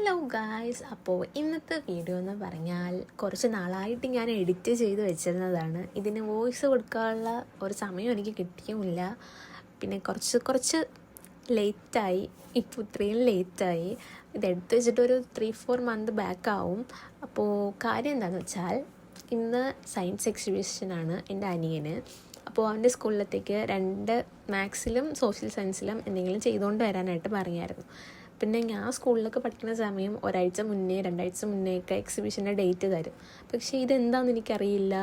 Hello guys അപ്പോൾ ഇന്നത്തെ video എന്ന് പറഞ്ഞാൽ കുറച്ച് നാളായിട്ട് ഞാൻ എഡിറ്റ് ചെയ്ത് വെച്ചിരുന്നതാണ്. ഇതിന് വോയിസ് കൊടുക്കാനുള്ള ഒരു സമയം എനിക്ക് കിട്ടിയുമില്ല. പിന്നെ കുറച്ച് കുറച്ച് ലേറ്റായി ഇപ്പോൾ ഇത്രയും ലേറ്റായി ഇത് എടുത്ത് വെച്ചിട്ട് ഒരു ത്രീ ഫോർ മന്ത് ബാക്ക് ആവും. അപ്പോൾ കാര്യം എന്താണെന്ന് വെച്ചാൽ ഇന്ന് സയൻസ് എക്സിബിഷനാണ് എന്റെ അനിയന്. അപ്പോൾ അവന്റെ സ്കൂളിലത്തേക്ക് രണ്ട് മാത്സിലും സോഷ്യൽ സയൻസിലും എന്തെങ്കിലും ചെയ്തുകൊണ്ട് വരാനായിട്ട് പറഞ്ഞായിരുന്നു. പിന്നെ ഞാൻ സ്കൂളിലൊക്കെ പഠിക്കുന്ന സമയം ഒരാഴ്ച മുന്നേ രണ്ടാഴ്ച മുന്നേ ഒക്കെ എക്സിബിഷന്റെ ഡേറ്റ് തരും. പക്ഷേ ഇതെന്താണെന്ന് എനിക്കറിയില്ല.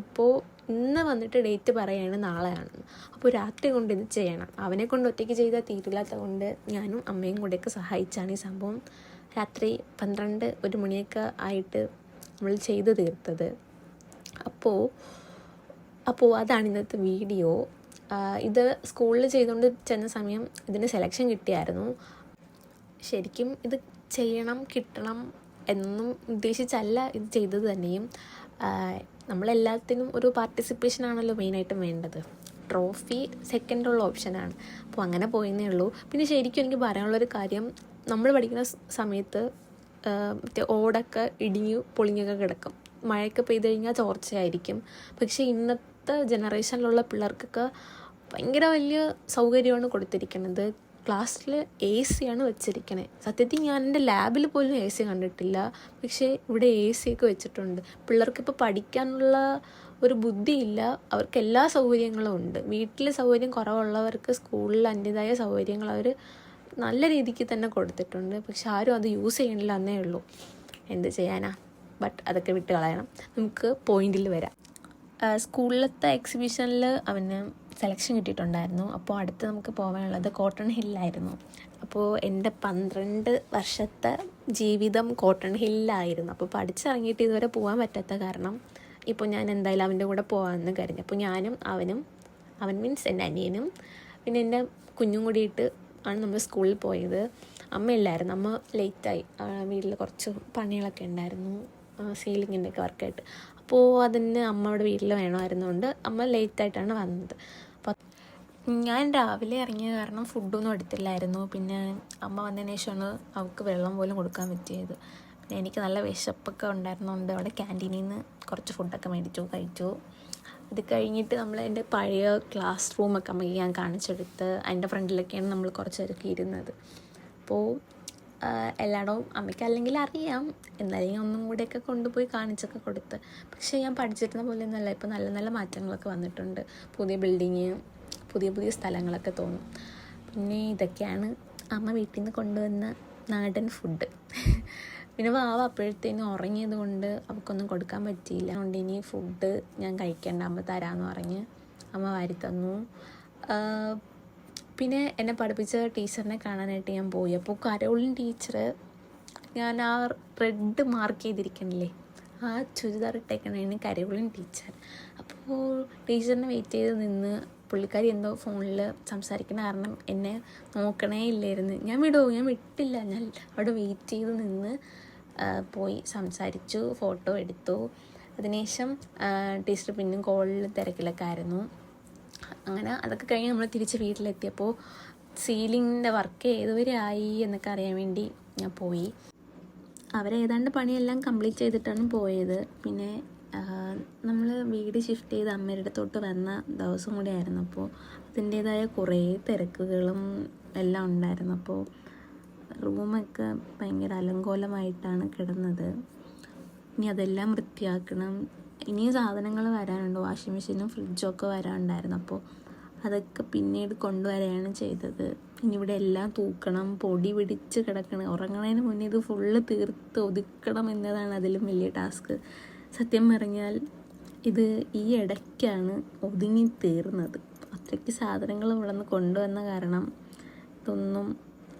ഇപ്പോൾ ഇന്ന് വന്നിട്ട് ഡേറ്റ് പറയുകയാണ് നാളെയാണെന്ന്. അപ്പോൾ രാത്രി കൊണ്ട് ഇത് ചെയ്യണം. അവനെ കൊണ്ട് ഒറ്റയ്ക്ക് ചെയ്താൽ തീരില്ലാത്ത കൊണ്ട് ഞാനും അമ്മയും കൂടെയൊക്കെ സഹായിച്ചാണ് ഈ സംഭവം. രാത്രി പന്ത്രണ്ട് ഒരു മണിയൊക്കെ ആയിട്ട് നമ്മൾ ചെയ്തു തീർത്തത്. അപ്പോൾ അപ്പോൾ അതാണ് ഇന്നത്തെ വീഡിയോ ഇത് സ്കൂളിൽ ചെയ്തുകൊണ്ട് ചെന്ന സമയം ഇതിന് സെലക്ഷൻ കിട്ടിയായിരുന്നു. ശരിക്കും ഇത് ചെയ്യണം കിട്ടണം എന്നും ഉദ്ദേശിച്ചല്ല ഇത് ചെയ്തത് തന്നെയും. നമ്മളെല്ലാത്തിനും ഒരു പാർട്ടിസിപ്പേഷൻ ആണല്ലോ മെയിനായിട്ടും വേണ്ടത്. ട്രോഫി സെക്കൻഡുള്ള ഓപ്ഷനാണ് അപ്പോൾ അങ്ങനെ പോയെന്നേ ഉള്ളൂ. പിന്നെ ശരിക്കും എനിക്ക് പറയാനുള്ളൊരു കാര്യം നമ്മൾ പഠിക്കുന്ന സമയത്ത് മറ്റേ ഓടൊക്കെ ഇടിഞ്ഞു പൊളിഞ്ഞൊക്കെ കിടക്കും. മഴയൊക്കെ പെയ്ത് കഴിഞ്ഞാൽ ചോർച്ചയായിരിക്കും. പക്ഷേ ഇന്നത്തെ ജനറേഷനിലുള്ള പിള്ളേർക്കൊക്കെ ഭയങ്കര വലിയ സൗകര്യമാണ് കൊടുത്തിരിക്കുന്നത്. ക്ലാസ്സിൽ എ സിയാണ് വെച്ചിരിക്കണേ. സത്യത്തിൽ ഞാൻ എന്റെ ലാബിൽ പോലും എ സി കണ്ടിട്ടില്ല. പക്ഷേ ഇവിടെ എ ഒക്കെ വെച്ചിട്ടുണ്ട്. പിള്ളേർക്കിപ്പോൾ പഠിക്കാനുള്ള ഒരു ബുദ്ധിയില്ല. അവർക്ക് എല്ലാ സൗകര്യങ്ങളും ഉണ്ട്. വീട്ടിൽ സൗകര്യം കുറവുള്ളവർക്ക് സ്കൂളിൽ അതിന്റെതായ സൗകര്യങ്ങൾ അവർ നല്ല രീതിക്ക് തന്നെ കൊടുത്തിട്ടുണ്ട്. പക്ഷെ ആരും അത് യൂസ് ചെയ്യണില്ല എന്നേ ഉള്ളൂ. എന്ത് ചെയ്യാനാ? ബട്ട് അതൊക്കെ വിട്ട് കളയണം. നമുക്ക് പോയിന്റിൽ വരാം. സ്കൂളിലത്തെ എക്സിബിഷനിൽ അവന് സെലക്ഷൻ കിട്ടിയിട്ടുണ്ടായിരുന്നു. അപ്പോൾ അടുത്ത് നമുക്ക് പോകാനുള്ളത് കോട്ടൺ ഹില്ലായിരുന്നു അപ്പോൾ എന്റെ പന്ത്രണ്ട് വർഷത്തെ ജീവിതം കോട്ടൺ ഹില്ലായിരുന്നു അപ്പോൾ പഠിച്ചിറങ്ങിയിട്ട് ഇതുവരെ പോകാൻ പറ്റാത്ത കാരണം ഇപ്പോൾ ഞാൻ എന്തായാലും അവന്റെ കൂടെ പോകാമെന്ന് കരുതി. അപ്പോൾ ഞാനും അവനും അവൻ മീൻസ് എന്റെ അനിയനും പിന്നെ എന്റെ കുഞ്ഞും കൂടിയിട്ട് ആണ് നമ്മൾ സ്കൂളിൽ പോയത്. അമ്മയില്ലായിരുന്നു അമ്മ ലേറ്റായി വീട്ടിൽ കുറച്ച് പണികളൊക്കെ ഉണ്ടായിരുന്നു. സീലിങ്ങിന്റെ ഒക്കെ വർക്കായിട്ട് അപ്പോൾ അതിന് അമ്മയുടെ വീട്ടിൽ വേണമായിരുന്നുകൊണ്ട് അമ്മ ലേറ്റായിട്ടാണ് വന്നത്. അപ്പോൾ ഞാൻ രാവിലെ ഇറങ്ങിയ കാരണം ഫുഡൊന്നും എടുത്തില്ലായിരുന്നു. പിന്നെ അമ്മ വന്നതിന് ശേഷമാണ് അവൾക്ക് വെള്ളം പോലും കൊടുക്കാൻ പറ്റിയത്. പിന്നെ എനിക്ക് നല്ല വിശപ്പൊക്കെ ഉണ്ടായിരുന്നതുകൊണ്ട് അവിടെ ക്യാന്റീനിൽ നിന്ന് കുറച്ച് ഫുഡൊക്കെ മേടിച്ചു കഴിച്ചു. അത് കഴിഞ്ഞിട്ട് നമ്മൾ എന്റെ പഴയ ക്ലാസ് റൂമൊക്കെ അമ്മയ്ക്ക് ഞാൻ കാണിച്ചെടുത്ത് അതിന്റെ ഫ്രണ്ടിലൊക്കെയാണ് നമ്മൾ കുറച്ച് ഇരുന്നത്. അപ്പോൾ എല്ലായിടവും അമ്മയ്ക്ക് അല്ലെങ്കിൽ അറിയാം. എന്നാലും ഒന്നും കൂടെയൊക്കെ കൊണ്ടുപോയി കാണിച്ചൊക്കെ കൊടുത്ത്. പക്ഷേ ഞാൻ പഠിച്ചിരുന്ന പോലെ ഒന്നുമല്ല ഇപ്പോൾ നല്ല നല്ല മാറ്റങ്ങളൊക്കെ വന്നിട്ടുണ്ട്. പുതിയ ബിൽഡിങ് പുതിയ പുതിയ സ്ഥലങ്ങളൊക്കെ തോന്നും. പിന്നെ ഇതൊക്കെയാണ് അമ്മ വീട്ടിൽ നിന്ന് കൊണ്ടുവന്ന നാടൻ ഫുഡ് പിന്നെ വാവ അപ്പോഴത്തേനും ഉറങ്ങിയത് കൊണ്ട് അവൾക്കൊന്നും കൊടുക്കാൻ പറ്റിയില്ല. അതുകൊണ്ട് ഇനി ഫുഡ് ഞാൻ കഴിക്കേണ്ട. അമ്മ തരാമെന്ന് പറഞ്ഞ് അമ്മ വാരി തന്നു. പിന്നെ എന്നെ പഠിപ്പിച്ച ടീച്ചറിനെ കാണാനായിട്ട് ഞാൻ പോയി. അപ്പോൾ കരോളിൻ ടീച്ചർ ഞാൻ ആ റെഡ് മാർക്ക് ചെയ്തിരിക്കണില്ലേ? ആ ചുരിദാർ ഇട്ടേക്കണേന് കരോളിൻ ടീച്ചർ. അപ്പോൾ ടീച്ചറിനെ വെയിറ്റ് ചെയ്ത് നിന്ന് പുള്ളിക്കാരി എന്തോ ഫോണിൽ സംസാരിക്കുന്ന കാരണം എന്നെ നോക്കണേ ഇല്ലായിരുന്നു. ഞാൻ വിടുമോ ഞാൻ വിട്ടില്ല. ഞാൻ അവിടെ വെയിറ്റ് ചെയ്ത് നിന്ന് പോയി സംസാരിച്ചു ഫോട്ടോ എടുത്തു. അതിനുശേഷം ടീച്ചർ പിന്നും കോളിൽ തിരക്കിലൊക്കെ ആയിരുന്നു. അങ്ങനെ അതൊക്കെ കഴിഞ്ഞ് നമ്മൾ തിരിച്ച് വീട്ടിലെത്തിയപ്പോൾ സീലിങ്ങിന്റെ വർക്ക് ഏതുവരെ ആയി എന്നൊക്കെ അറിയാൻ വേണ്ടി ഞാൻ പോയി. അവരേതാണ്ട് പണിയെല്ലാം കംപ്ലീറ്റ് ചെയ്തിട്ടാണ് പോയത്. പിന്നെ നമ്മൾ വീട് ഷിഫ്റ്റ് ചെയ്ത് അമ്മയുടെ തൊട്ട് വന്ന ദിവസം കൂടി ആയിരുന്നു അപ്പോൾ അതിന്റേതായ കുറേ തിരക്കുകളും എല്ലാം ഉണ്ടായിരുന്നു അപ്പോൾ റൂമൊക്കെ ഭയങ്കര അലങ്കോലമായിട്ടാണ് കിടന്നത്. ഇനി അതെല്ലാം വൃത്തിയാക്കണം. ഇനിയും സാധനങ്ങൾ വരാനുണ്ട്. വാഷിംഗ് മെഷീനും ഫ്രിഡ്ജും ഒക്കെ വരാനുണ്ടായിരുന്നു. അപ്പോൾ അതൊക്കെ പിന്നീട് കൊണ്ടുവരികയാണ് ചെയ്തത്. ഇനി ഇവിടെ എല്ലാം തൂക്കണം പൊടി പിടിച്ച് കിടക്കണം. ഉറങ്ങണതിന് മുന്നേ ഇത് ഫുള്ള് തീർത്ത് ഒതുക്കണം എന്നതാണ് അതിലും വലിയ ടാസ്ക് സത്യം പറഞ്ഞാൽ ഇത് ഈ ഇടയ്ക്കാണ് ഒതുങ്ങി തീർന്നത്. അത്രയ്ക്ക് സാധനങ്ങൾ ഇവിടെ നിന്ന് കൊണ്ടുവന്ന കാരണം ഇതൊന്നും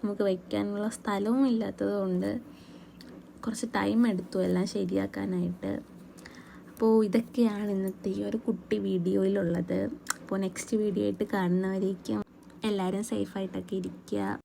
നമുക്ക് വയ്ക്കാനുള്ള സ്ഥലവും ഇല്ലാത്തത് കൊണ്ട് കുറച്ച് ടൈം എടുത്തു എല്ലാം ശരിയാക്കാനായിട്ട്. അപ്പോൾ ഇതൊക്കെയാണ് ഇന്നത്തെ ഈ ഒരു കുട്ടി വീഡിയോയിലുള്ളത്. അപ്പോൾ നെക്സ്റ്റ് വീഡിയോ ആയിട്ട് കാണുന്നവരേക്കും എല്ലാവരും സേഫായിട്ടൊക്കെ ഇരിക്കുക.